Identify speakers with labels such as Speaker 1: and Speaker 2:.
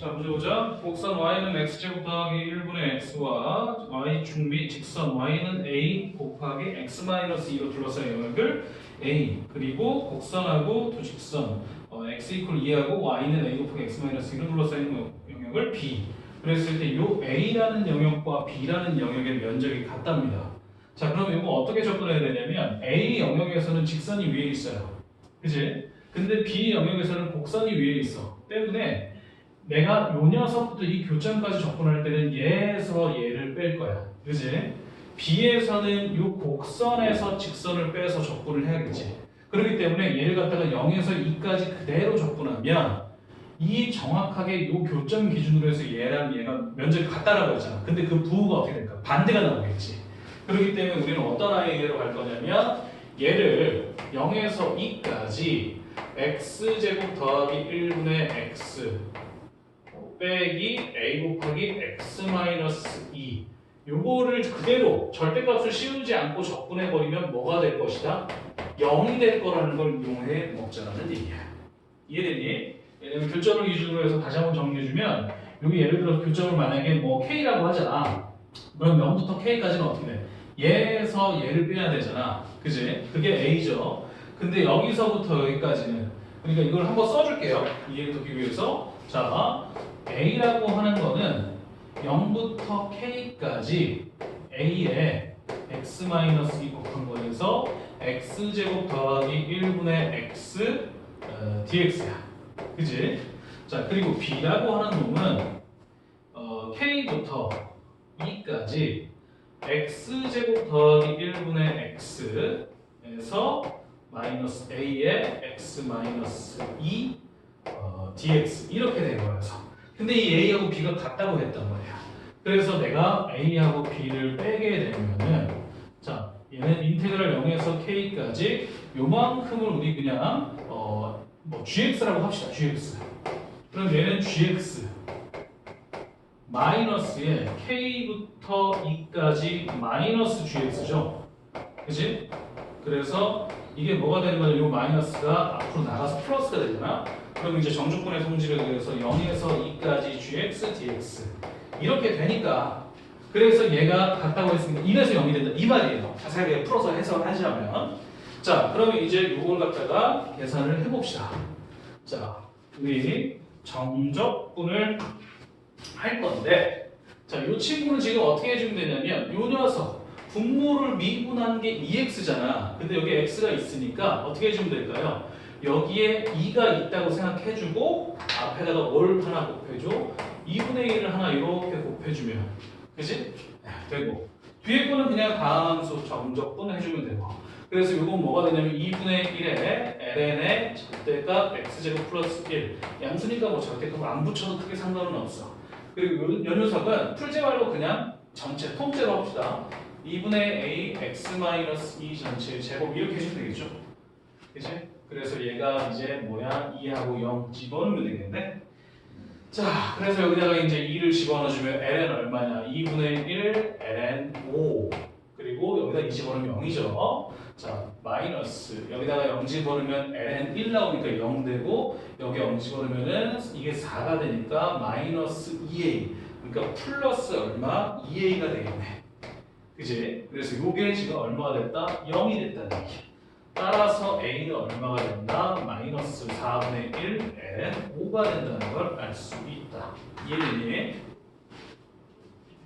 Speaker 1: 자, 보자 보자. 곡선 y는 x제곱 더하기 1분의 x와 y 중비 직선 y는 a 곱하기 x 마이너스 2로 둘러싸인 영역을 a 그리고 곡선하고 두 직선 어, x 이퀄 2하고 y는 a 곱하기 x 마이너스 2로 둘러싸인 영- 영역을 b 그랬을 때 요 a라는 영역과 b라는 영역의 면적이 같답니다. 자, 그럼 이거 어떻게 접근해야 되냐면 a 영역에서는 직선이 위에 있어요. 그지? 근데 b 영역에서는 곡선이 위에 있어. 때문에 내가 요 녀석부터 이 교점까지 접근할 때는 얘에서 얘를 뺄 거야. 그지? B에서는 요 곡선에서 직선을 빼서 접근을 해야겠지. 그렇기 때문에 얘를 갖다가 0에서 2까지 그대로 접근하면 이 정확하게 요 교점 기준으로 해서 얘랑 얘가 면적이 같다라고 했잖아. 근데 그 부호가 어떻게 될까? 반대가 나오겠지. 그렇기 때문에 우리는 어떤 아이로 갈 거냐면 얘를 0에서 2까지 x제곱 더하기 1분의 x 빼기 a 곱하기 x 마이너스 2 요거를 그대로 절대값을 씌우지 않고 접근해 버리면 뭐가 될 것이다? 0이 될 거라는 걸 이용해 먹자라는 얘기야. 이해되니? 왜냐면 교점을 기준으로 해서 다시 한번 정리해 주면 여기 예를 들어 교점을 만약에 뭐 k라고 하잖아. 그럼 0부터 k까지는 어떻게 돼? 얘에서 얘를 빼야 되잖아. 그지? 그게 a죠. 근데 여기서부터 여기까지는 그러니까 이걸 한번 써줄게요. 이해를 돕기 위해서 자 a라고 하는 거는 0부터 k까지 a에 x-2 곱한 거에서 x제곱 더하기 1분의 x 어, dx야. 그지? 자 그리고 b라고 하는 놈은 어, k부터 2까지 x제곱 더하기 1분의 x에서 마이너스 a의 x 마이너스 2 어, dx 이렇게 된 거여서 근데 이 a하고 b가 같다고 했단 말이야 그래서 내가 a하고 b를 빼게 되면은 자 얘는 인테그랄 0에서 k까지 요만큼을 우리 그냥 어, 뭐 gx라고 합시다 gx 그럼 얘는 gx 마이너스에 k부터 2까지 마이너스 gx죠 그지? 그래서 이게 뭐가 되는 거냐? 요 마이너스가 앞으로 나가서 플러스가 되잖아. 그럼 이제 정주권의 성질에 의해서 0에서 2까지 gx dx 이렇게 되니까 그래서 얘가 같다고 했으니까 1에서 0이 된다 이 말이에요. 자세하게 풀어서 해석하자면 자 그러면 이제 요걸 갖다가 계산을 해봅시다. 자 우리 정적분을 할 건데 자요 친구는 지금 어떻게 해주면 되냐면 요 녀석 분모를 미분한 게 2x잖아. 근데 여기 x가 있으니까 어떻게 해주면 될까요? 여기에 2가 있다고 생각해주고 앞에다가 뭘 하나 곱해줘? 2분의 1을 하나 이렇게 곱해주면 그지? 네, 되고 뒤에 거는 그냥 다함수 정적분 해주면 되고 그래서 이건 뭐가 되냐면 2분의 1에 ln의 절대값 x제곱 플러스 1 양수니까 뭐 절대값을 안 붙여도 크게 상관은 없어 그리고 요, 요 녀석은 풀제 말로 그냥 전체 통째로 합시다 2분의 a x 마이너스 2 전체 제곱 이렇게 해주면 되겠죠? 그치? 그래서 얘가 이제 뭐야 2하고 0 집어넣으면 되겠네? 자 그래서 여기다가 이제 2를 집어넣어주면 ln 얼마냐 2분의 1 ln 5 그리고 여기다 2 집어넣으면 0이죠 자 마이너스 여기다가 0 집어넣으면 ln 1 나오니까 0 되고 여기 0 집어넣으면은 이게 4가 되니까 마이너스 2a 그러니까 플러스 얼마 2a가 되겠네 그지? 그래서 요게 지금 얼마가 됐다? 0이 됐다는 얘기. 따라서 a는 얼마가 된다? 마이너스 4분의 1 n 5가 된다는 걸 알 수 있다. 이해되니?